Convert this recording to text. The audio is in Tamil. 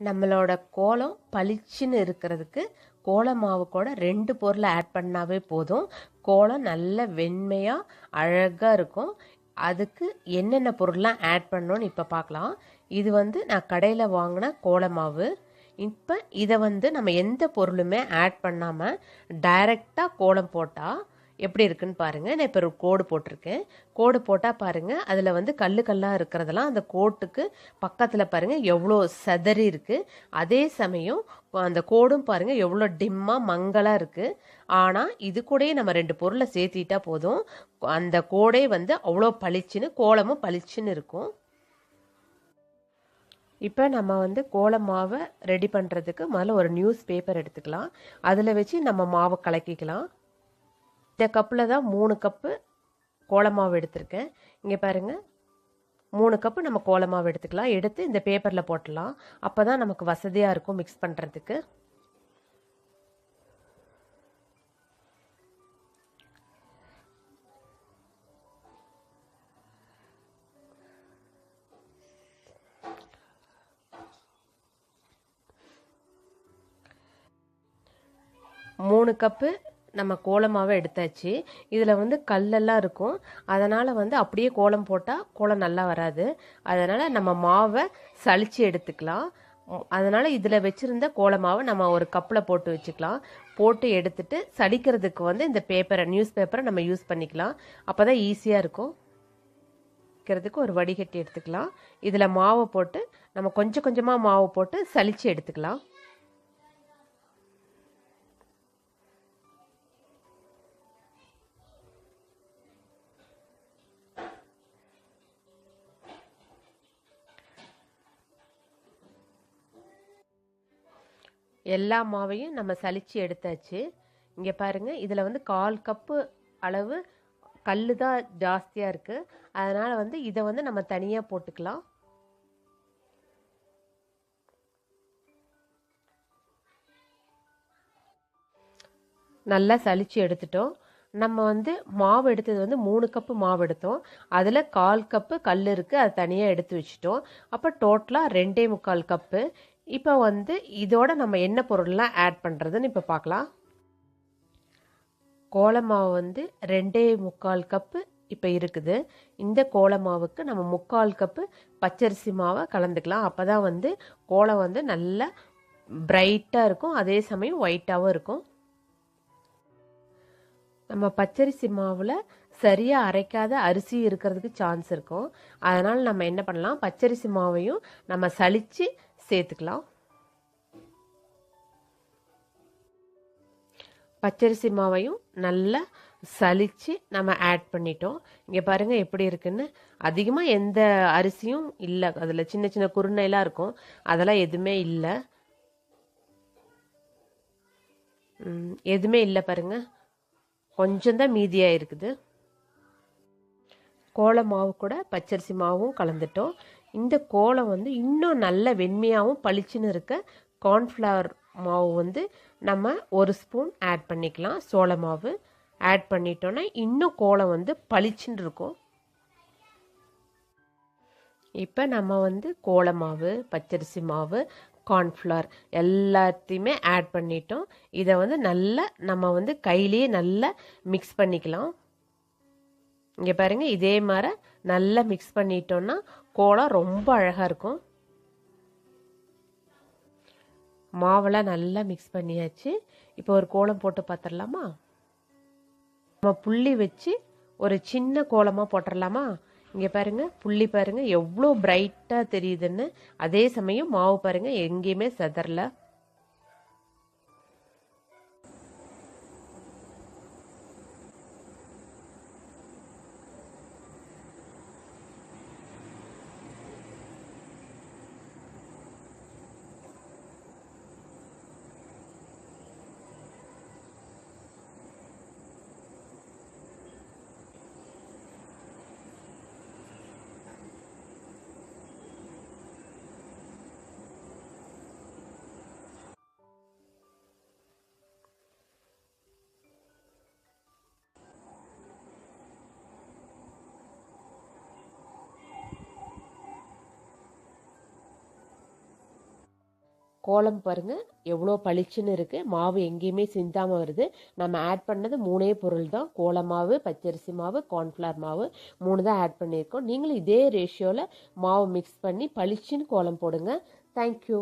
நம்மளோட கோலம் பளிச்சுன்னு இருக்கிறதுக்கு கோல மாவு கூட ரெண்டு பொருளை ஆட் பண்ணாவே போதும். கோலம் நல்ல வெண்மையாக அழகாக இருக்கும். அதுக்கு என்னென்ன பொருள்லாம் ஆட் பண்ணணும்னு இப்போ பார்க்கலாம் இது வந்து நான் கடையில் வாங்கின கோல மாவு இப்போ இதை வந்து நம்ம எந்த பொருளுமே ஆட் பண்ணாமல் டைரெக்டாக கோலம் போட்டால் எப்படி இருக்குன்னு பாருங்கள் நான் இப்போ ஒரு கோடு போட்டிருக்கேன். கோடு போட்டால் பாருங்கள் அதில் வந்து கல்லு கல்லாக இருக்கிறதெல்லாம் அந்த கோட்டுக்கு பக்கத்தில் பாருங்கள் எவ்வளோ செதறி இருக்குது அதே சமயம் அந்த கோடும் பாருங்கள் எவ்வளோ டிம்மாக மங்கலாக இருக்குது ஆனால் இது கூடயே நம்ம ரெண்டு பொருளை சேர்த்திட்டா போதும். அந்த கோடே வந்து அவ்வளோ பளிச்சுன்னு கோலமும் பளிச்சுன்னு இருக்கும். இப்போ நம்ம வந்து கோலம் மாவை ரெடி பண்ணுறதுக்கு முதல்ல ஒரு நியூஸ் பேப்பர் எடுத்துக்கலாம். அதில் வச்சு நம்ம மாவை கலக்கிக்கலாம். இந்த கப்பில் தான் மூணு கப்பு கோலமாவு எடுத்திருக்கேன். இங்கே பாருங்கள் மூணு கப்பு நம்ம கோலமாவு எடுத்துக்கலாம். எடுத்து இந்த பேப்பரில் போட்டலாம். அப்போ தான் நமக்கு வசதியாக இருக்கும் மிக்ஸ் பண்ணுறதுக்கு மூணு கப்பு நம்ம கோலமாவை எடுத்தாச்சு. இதில் வந்து கல்லெல்லாம் இருக்கும். அதனால் வந்து அப்படியே கோலம் போட்டால் கோலம் நல்லா வராது. அதனால் நம்ம மாவை சளிச்சு எடுத்துக்கலாம். அதனால் இதில் வச்சுருந்த கோலமாவை நம்ம ஒரு கப்பில் போட்டு வச்சுக்கலாம். போட்டு எடுத்துட்டு சளிக்கிறதுக்கு வந்து இந்த பேப்பரை நியூஸ் பேப்பரை நம்ம யூஸ் பண்ணிக்கலாம். அப்போ தான் ஈஸியாக இருக்கும். வைக்கிறதுக்கு ஒரு வடிகட்டி எடுத்துக்கலாம். இதில் மாவை போட்டு நம்ம கொஞ்சம் கொஞ்சமாக மாவு போட்டு சளிச்சு எடுத்துக்கலாம். எல்லா மாவையும் நம்ம சலிச்சு எடுத்தாச்சு. இங்கே பாருங்கள் இதில் வந்து கால் கப்பு அளவு கல் தான் ஜாஸ்தியாக இருக்குது அதனால் வந்து இதை வந்து நம்ம தனியாக போட்டுக்கலாம். நல்லா சலிச்சு எடுத்துட்டோம். நம்ம வந்து மாவு எடுத்தது வந்து மூணு கப்பு மாவு எடுத்தோம். அதில் கால் கப்பு கல் இருக்குது அது தனியாக எடுத்து வச்சுட்டோம். அப்போ டோட்டலாக ரெண்டே முக்கால் கப்பு. இப்போ வந்து இதோட நம்ம என்ன பொருள்லாம் ஆட் பண்ணுறதுன்னு இப்போ பார்க்கலாம் கோலமாவு வந்து ரெண்டே முக்கால் கப்பு இப்போ இருக்குது. இந்த கோலமாவுக்கு நம்ம முக்கால் கப்பு பச்சரிசி மாவை கலந்துக்கலாம். அப்போ தான் வந்து கோலம் வந்து நல்லா பிரைட்டாக இருக்கும். அதே சமயம் ஒயிட்டாகவும் இருக்கும். நம்ம பச்சரிசி மாவில் சரியாக அரைக்காத அரிசி இருக்கிறதுக்கு சான்ஸ் இருக்கும். அதனால் நம்ம என்ன பண்ணலாம்? பச்சரிசி மாவையும் நம்ம சலித்து சேர்த்துக்கலாம். பச்சரிசி மாவையும் நல்லா சலிச்சு நம்ம ஆட் பண்ணிட்டோம். இங்கே பாருங்கள் எப்படி இருக்குன்னு. அதிகமாக எந்த அரிசியும் இல்லை. அதில் சின்ன சின்ன குருணைலாம் இருக்கும். அதெல்லாம் எதுவுமே இல்லை. எதுவுமே இல்லை பாருங்கள் கொஞ்சம்தான் மீதியாக இருக்குது கோல மாவு கூட பச்சரிசி மாவும் கலந்துட்டோம். இந்த கோலம் வந்து இன்னும் நல்ல வெண்மையாகவும் பளிச்சுன்னு இருக்க கார்ன்ஃப்ளவர் மாவு வந்து நம்ம ஒரு ஸ்பூன் ஆட் பண்ணிக்கலாம். சோள மாவு ஆட் பண்ணிட்டோன்னா இன்னும் கோலம் வந்து பளிச்சுன்னு இருக்கும். இப்போ நம்ம வந்து கோல மாவு பச்சரிசி மாவு கார்ன்ஃப்ளவர் எல்லாத்தையுமே ஆட் பண்ணிட்டோம். இதை வந்து நல்லா நம்ம வந்து கையிலேயே நல்லா மிக்ஸ் பண்ணிக்கலாம். இங்கே பாருங்கள் இதே மாதிரி நல்லா மிக்ஸ் பண்ணிட்டோன்னா கோலம் ரொம்ப அழகாக இருக்கும். மாவெல்லாம் நல்லா மிக்ஸ் பண்ணியாச்சு. இப்போ ஒரு கோலம் போட்டு பார்த்துடலாமா நம்ம புள்ளி வச்சு ஒரு சின்ன கோலமாக போட்டுடலாமா இங்கே பாருங்கள் புள்ளி பாருங்கள் எவ்வளோ பிரைட்டாக தெரியுதுன்னு. அதே சமயம் மாவு பாருங்கள் எங்கேயுமே செதறல. கோலம் பாருங்கள் எவ்வளோ பளிச்சுன்னு இருக்குது மாவு எங்கேயுமே சிந்தாமல் வருது. நம்ம ஆட் பண்ணது மூணே பொருள் தான். கோல மாவு பச்சரிசி மாவு கார்ன்ஃப்ளவர் மாவு. மூணு தான் ஆட் பண்ணியிருக்கோம். நீங்களும் இதே ரேஷியோவில் மாவு மிக்ஸ் பண்ணி பளிச்சுன்னு கோலம் போடுங்க. தேங்க்யூ